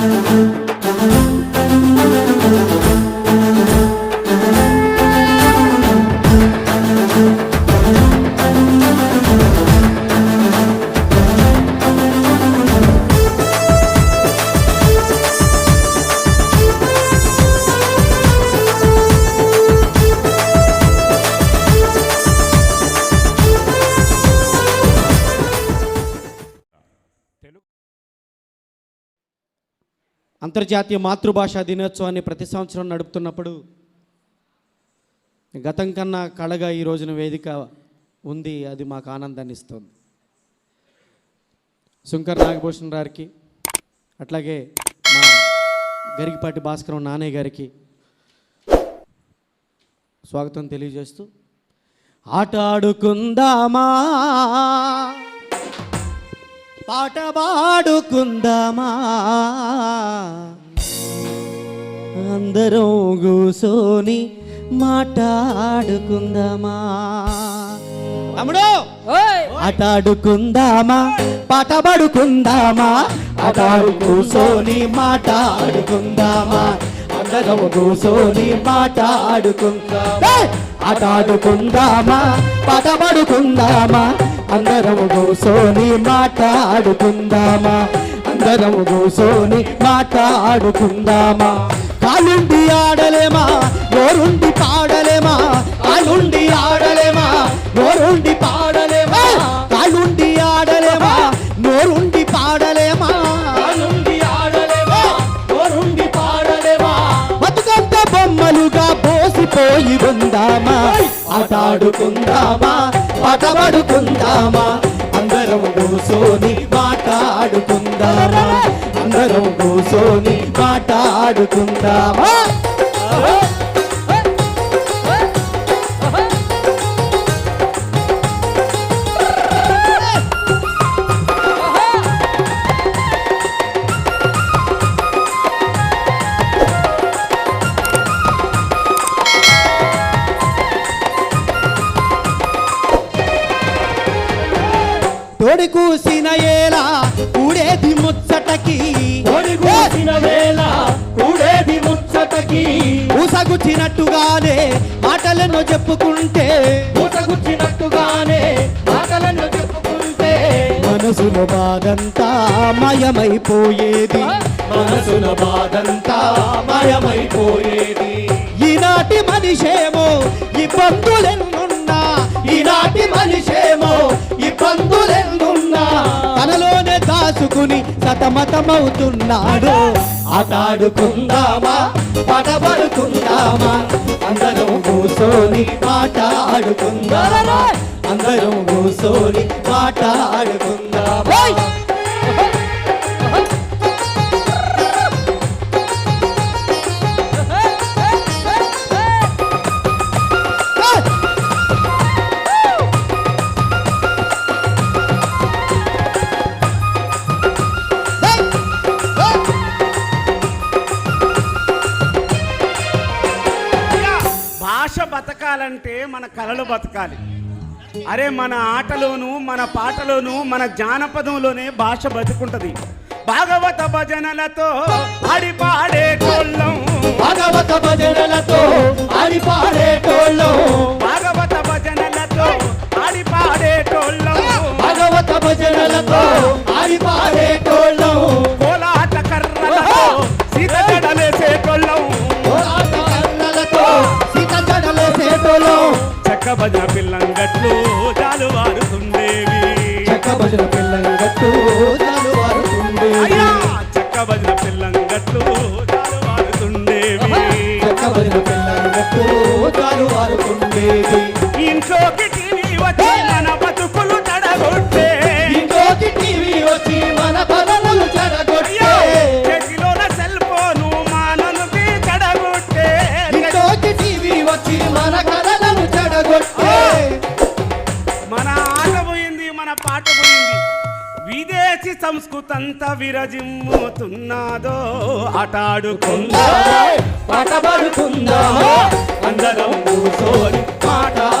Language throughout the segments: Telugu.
Müzik అంతర్జాతీయ మాతృభాషా దినోత్సవాన్ని ప్రతి సంవత్సరం నడుపుతున్నప్పుడు గతం కన్నా కళగా ఈ రోజున వేదిక ఉంది అది మాకు ఆనందాన్ని ఇస్తుంది. శంకర్ నాగభూషణ్ గారికి అట్లాగే మా గరికిపాటి భాస్కరం నానయ్య గారికి స్వాగతం తెలియజేస్తూ ఆట ఆడుకుందామా? పాట పాడుకుందామా? అందరం కూసోని మాట్లాడుకుందామా? తమ్ముడు! ఆట ఆడుకుందామా? పాట పాడుకుందామా? ఆట ఆడు కూసోని మాట్లాడుకుందామా? అందరం కూసోని మాట్లాడుకుందామా? ఆట ఆడుకుందామా? పాట పాడుకుందామా? అందరం కూసోని మాట్లాడుకుందామా. అందరం కూసోని మాట్లాడుకుందామా. కాలుండి ఆడలేమా నోరుండి పాడలేమా. కాలుండి ఆడలేమా నోరుండి పాడలేమా. కాలుండి ఆడలేమా. పోయి ఉందామా? ఆటాడుకుందామా? పాటపడుకుందామా? అందరం కూసోని మాట్లాడుకుందామా? అందరం కూసోని మాట్లాడుకుందామా? ముచ్చటకి ఊసగుచ్చినట్టుగానే మాటలను చెప్పుకుంటే మూటగుచ్చినట్టుగానే మాటలను చెప్పుకుంటే మనసులో బాధంతా మయమైపోయేది. మనసుల బాధంతా మాయమైపోయేది. ఈనాటి మనిషేమో ఇబ్బందులెన్నున్నా ఈనాటి మనిషేమో దాచుకుని సతమతమవుతున్నాడు. ఆటాడుకుందామా? పడబడుకుందామా అందరం కూసోని మాట్లాడుకుందామా? అందరం కూసోని మాట్లాడుకుందామా? భాష బతకాలంటే మన కళలు బతకాలి. అరే మన ఆటలోను మన పాటలోను మన జానపదంలోనే భాష బతుకుంటది. భాగవత భజనలతో ఆడి పాడే కోళ్ళం భాగవత భజనలతో చెక్క పిల్లంగట్లు జాలు వారుతుండేవి చెక్క భజన పిల్లంగట్టు జాలువారుతుండేవి. పాట పోయింది విదేశీ సంస్కృతంతా అంతా విరజిమ్ముతున్నదో ఆట ఆడుకుందా పాట పాడుకుందామా అందరం కూర్చొని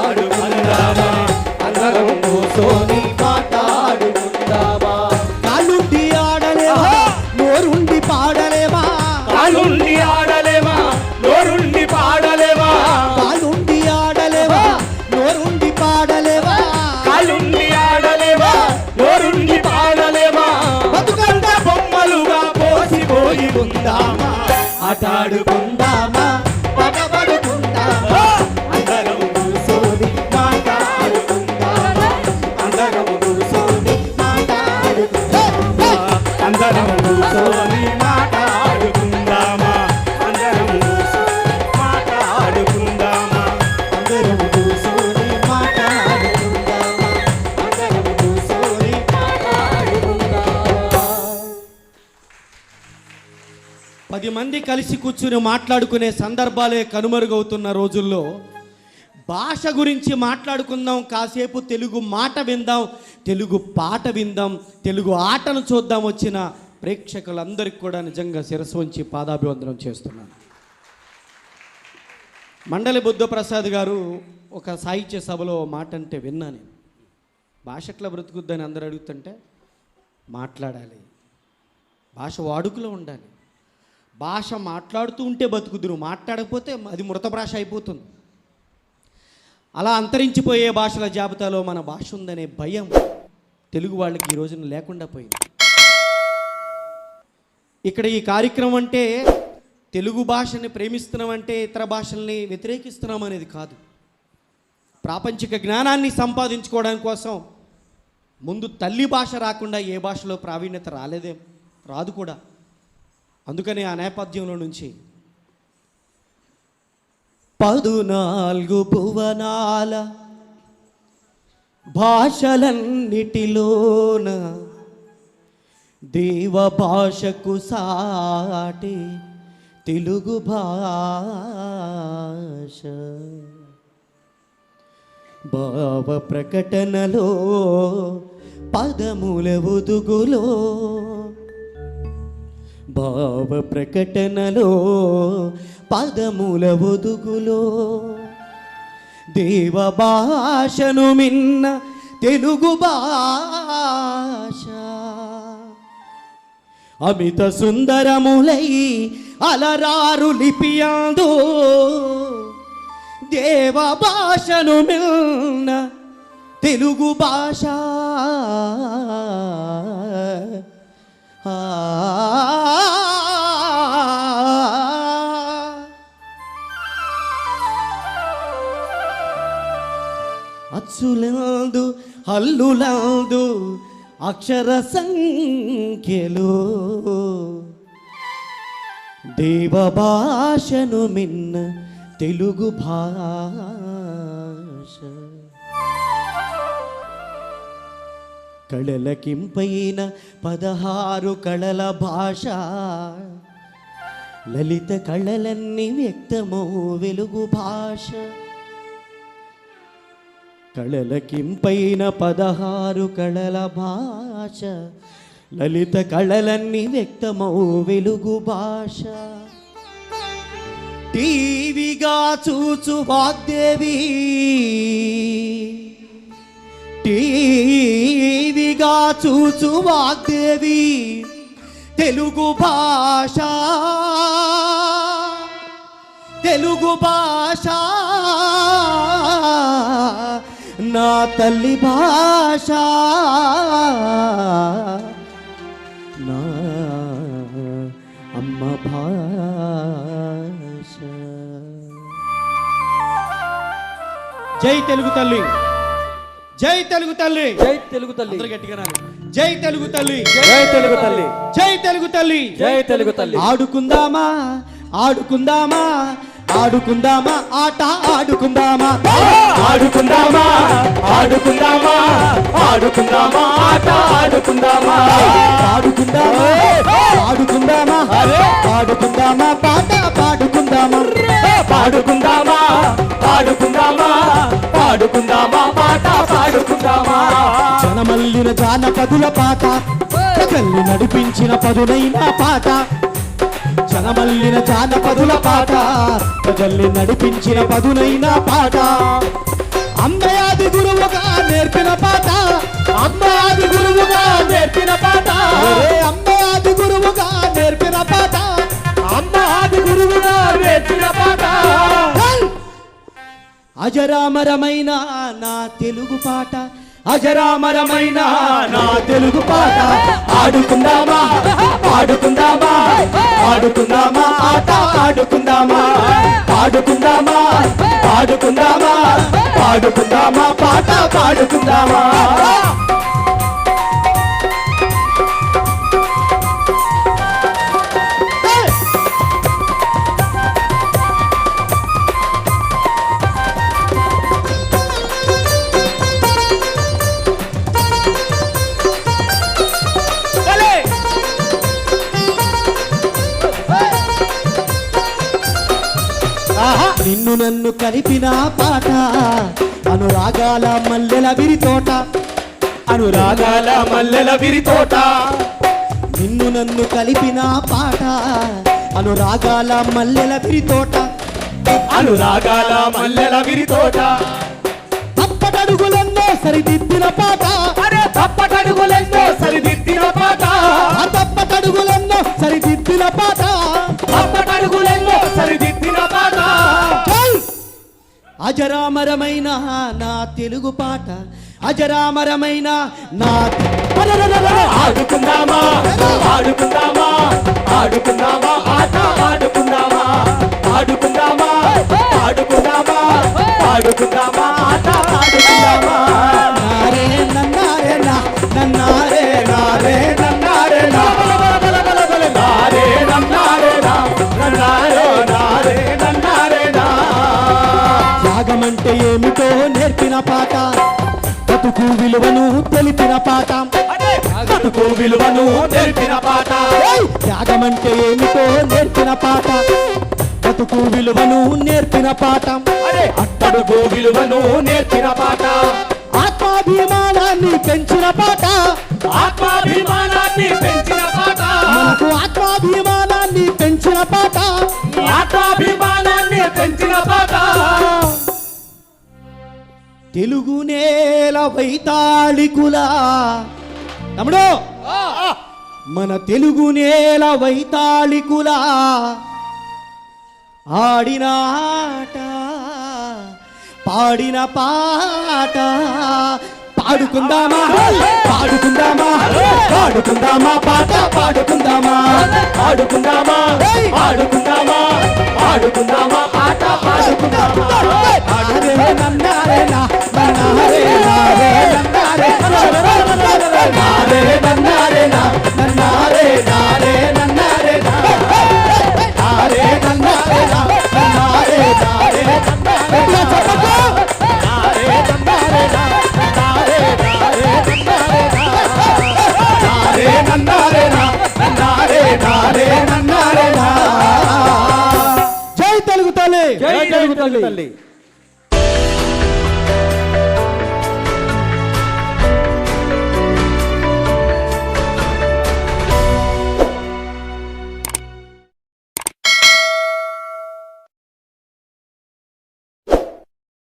ఆడుకుందామా అందరం కూర్చొని మంది కలిసి కూర్చుని మాట్లాడుకునే సందర్భాలే కనుమరుగవుతున్న రోజుల్లో భాష గురించి మాట్లాడుకుందాం కాసేపు తెలుగు మాట విందాం తెలుగు పాట విందాం తెలుగు ఆటను చూద్దాం వచ్చిన ప్రేక్షకులందరికీ కూడా నిజంగా శిరస్సు ఉంచి పాదాభివందనం చేస్తున్నాను. మండలి బుద్ధప్రసాద్ గారు ఒక సాహిత్య సభలో మాట అంటే విన్నా నేను. భాష ఎట్లా బ్రతుకుద్దని అందరూ అడుగుతుంటే మాట్లాడాలి. భాష వాడుకలో ఉండాలి. భాష మాట్లాడుతూ ఉంటే బతుకుదురు మాట్లాడకపోతే అది మృత భాష అయిపోతుంది. అలా అంతరించిపోయే భాషల జాబితాలో మన భాష ఉందనే భయం తెలుగు వాళ్ళకి ఈ రోజున లేకుండా పోయింది. ఇక్కడ ఈ కార్యక్రమం అంటే తెలుగు భాషని ప్రేమిస్తున్నామంటే ఇతర భాషల్ని వ్యతిరేకిస్తున్నాం అనేది కాదు. ప్రాపంచిక జ్ఞానాన్ని సంపాదించుకోవడం కోసం ముందు తల్లి భాష రాకుండా ఏ భాషలో ప్రావీణ్యత రాలేదే రాదు కూడా. అందుకని ఆ నేపథ్యంలో నుంచి పదునాలుగు భువనాల భాషలన్నిటిలోన దేవ భాషకు సాటి తెలుగు భాష. భావ ప్రకటనలో పదముల ఒదుగులో భావ ప్రకటనలో పదముల ఒదుగులో. దేవ భాషను మిన్న తెలుగు భాష. అమిత సుందరములై అలరారు లిపియాందు దేవ భాషను మిన్న తెలుగు భాష. ఆ అచ్చులందు హల్లులందు అక్షర సంఖ్యలో. దేవ భాషను మిన్న తెలుగు భాష. కళలకింపైన పదహారు కళల భాష. లలిత కళలన్నీ వ్యక్తమో వెలుగు భాష. కళలకింపైన పదహారు కళల భాష లలిత కళలన్నీ వ్యక్తమో వెలుగు భాష. టీవీగా చూచు వాగ్దేవి టీవీగా చూచు వాగ్దేవి తెలుగు భాష. తెలుగు భాష. నా తల్లి భాష. నా అమ్మ భాష. జై తెలుగు తల్లి. జై తెలుగు తల్లి. జై తెలుగు తల్లి. గట్టిగా. జై తెలుగు తల్లి. జై తెలుగు తల్లి. జై తెలుగు తల్లి. జై తెలుగు తల్లి. ఆడుకుందామా? ఆడుకుందామా? ఆడుకుందామా? ఆట ఆడుకుందామా? ఆడుకుందామా? ఆడుకుందామా? ఆడుకుందామా? ఆట ఆడుకుందామా? ఆడుకుందామా? ఆడుకుందామా? ఆడుకుందామా? పాట పాడుకుందామా? పాడుకుందామా? పాడుకుందామా? పాడుకుందామా? పాట పాడుకుందామా? జనమల్లిన జానపదుల పాట ప్రజల్ని నడిపించిన పదునైన పాట. చనమల్లిన చాన పదుల పాట ప్రజల్ని నడిపించిన పదునైన పాట. అమ్మయాది గురువుగా నేర్పిన పాట అమ్మయాది గురువుగా నేర్పిన పాట. అమ్మయాది గురువుగా నేర్పిన పాట అమ్మయాది గురువుగా నేర్పిన పాట. అజరామరమైన నా తెలుగు పాట. అజరామరమైన నా తెలుగు పాట. ఆడుకుందామా? ఆడుకుందామా ఆడుకుందామా ఆట ఆడుకుందామా? పాడుకుందామా? పాడుకుందామా? పాడుకుందామా? పాట పాడుకుందామా? నిన్ను నన్ను కలిపిన పాట. అనురాగాల మల్లెల విరి తోట. అనురాగాల మల్లెల విరి తోట. నిన్ను నన్ను కలిపిన పాట. అనురాగాల మల్లెల విరి తోట. అనురాగాల మల్లెల విరి తోట. తప్పటడుగులెన్నో సరిదిద్దిన పాట. అరే తప్పటడుగులెంతో సరిదిద్దిన పాట. తప్పటడుగులెన్నో సరిదిద్దిన పాట. తప్పటడుగులెంతో అజరామరమైన నా తెలుగు పాట అజరామరమైన నా ఆడుకుందామా? ఆడుకుందామా? విలువను తెలిపిన పాట. అరే! బతుకు విలువను తెలిపిన పాట! త్యాగమంటే ఏమిటో నేర్పిన పాట. బతుకు విలువను నేర్పిన పాట. అరే! అట్టడుగు విలువను నేర్పిన పాట. ఆత్మాభిమానాన్ని పెంచిన పాట. ఆత్మాభిమానాన్ని పెంచిన పాట. మనకు ఆత్మాభిమానాన్ని పెంచిన పాట. ఆత్మాభిమానాన్ని పెంచిన పాట. తెలుగు నేల వైతాళికులా. తమ్ముడు మన తెలుగు నేల వైతాళికులా. ఆడిన ఆట పాడిన పాట పాడుకుందామా? పాడుకుందామా? పాడుకుందామా పాట పాడుకుందామా? ఆడుకుందామా ఆడుకుందామా ఆడుకుందామా ఆట ఆడుకుందామా తల్లి జై తెలుగు తల్లి